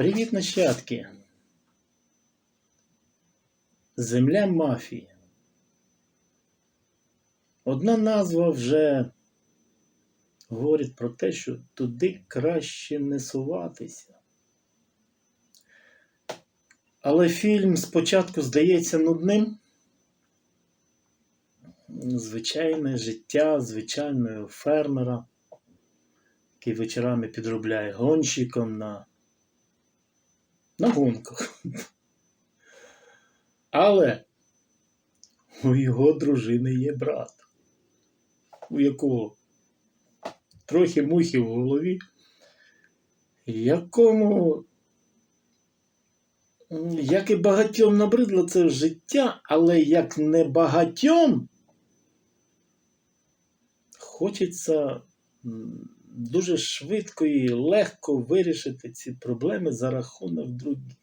Привіт, нащадки! Земля мафії. Одна назва вже говорить про те, що туди краще не суватися. Але фільм спочатку здається нудним. Звичайне життя звичайного фермера, який вечорами підробляє гонщиком на, на гонках. Але у його дружини є брат, у якого трохи мухи в голові, якому, як і багатьом набридло це життя, але як не багатьом, хочеться дуже швидко і легко вирішити ці проблеми за рахунок других.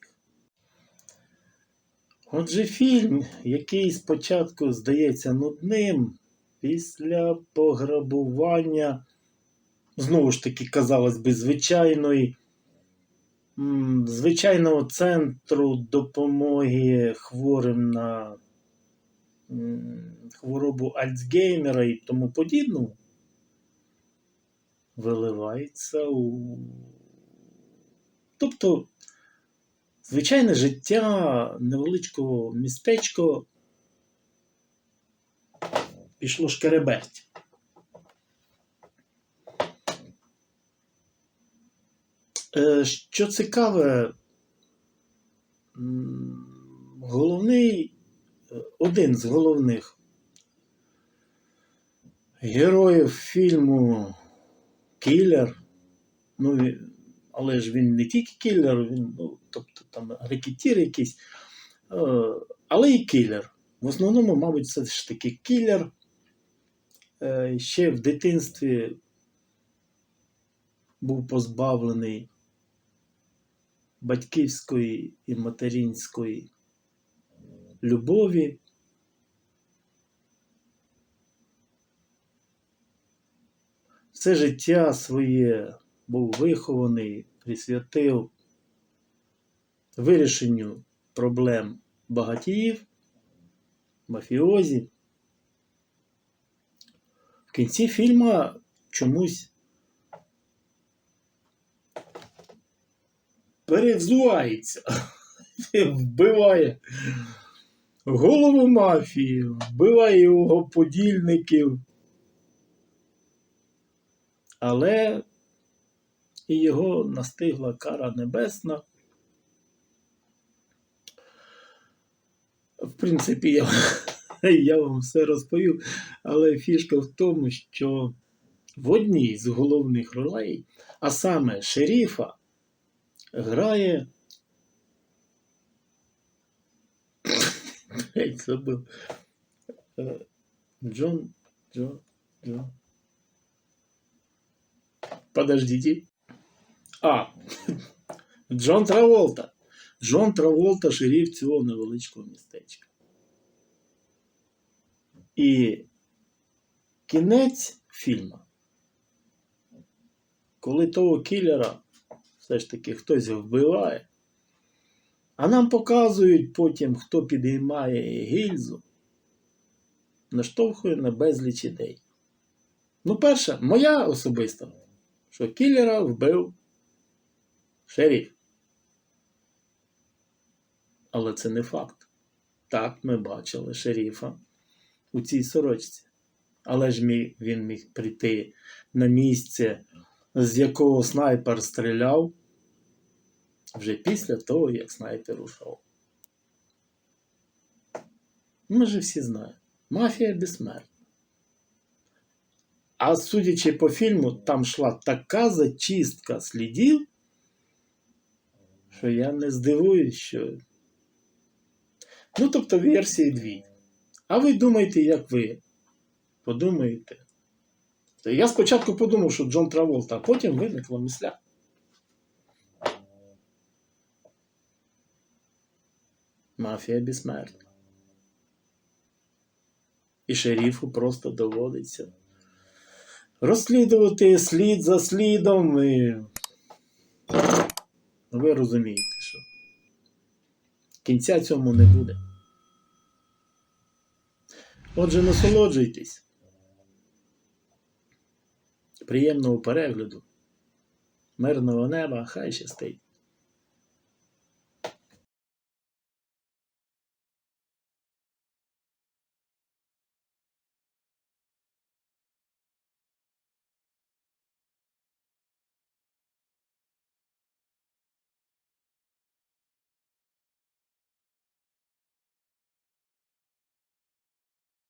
Отже, фільм, який спочатку здається нудним, після пограбування, знову ж таки, казалось би, звичайної, звичайного центру допомоги хворим на хворобу Альцгеймера і тому подібному, виливається у. Тобто, звичайне життя невеличкого містечко пішло шкереберть. Е, Що цікаве, головний, один з головних героїв фільму Кілер, ну, але ж він не тільки кілер, він, ну, тобто там рекетір якийсь, е, але і кілер. В основному, мабуть, все ж таки кілер. Е, Ще в дитинстві був позбавлений батьківської і материнської любові. Все життя своє був вихований, присвятив вирішенню проблем багатіїв, мафіозі. В кінці фільму чомусь перевзувається, вбиває голову мафії, вбиває його подільників. Але і його настигла кара небесна. В принципі, я, я вам все розповів, але фішка в тому, що в одній з головних ролей, а саме шеріфа, грає. Блять, забив. Е, Джон. Джон. Джон. Подождите. А, Джон Траволта. Джон Траволта шериф цього невеличкого містечка. І кінець фільму, коли того кілера все ж таки хтось вбиває, а нам показують потім, хто підіймає гільзу, наштовхує на безліч ідей. Ну, перша, моя особиста, що кілера вбив шериф. Але це не факт. Так, ми бачили шерифа у цій сорочці. Але ж міг, він міг прийти на місце, з якого снайпер стріляв вже після того, як снайпер ушов. Ми же всі знаємо. Мафія безсмертна. А судячи по фільму, там йшла така зачистка слідів, що я не здивуюсь, що. Ну, тобто версії дві. А ви думаєте, як ви? Подумаєте. Я спочатку подумав, що Джон Траволта, а потім виникла мисля. Мафія безсмертна. І шерифу просто доводиться розслідувати слід за слідом і ви розумієте, що кінця цьому не буде. Отже, насолоджуйтесь. Приємного перегляду. Мирного неба, хай щастить.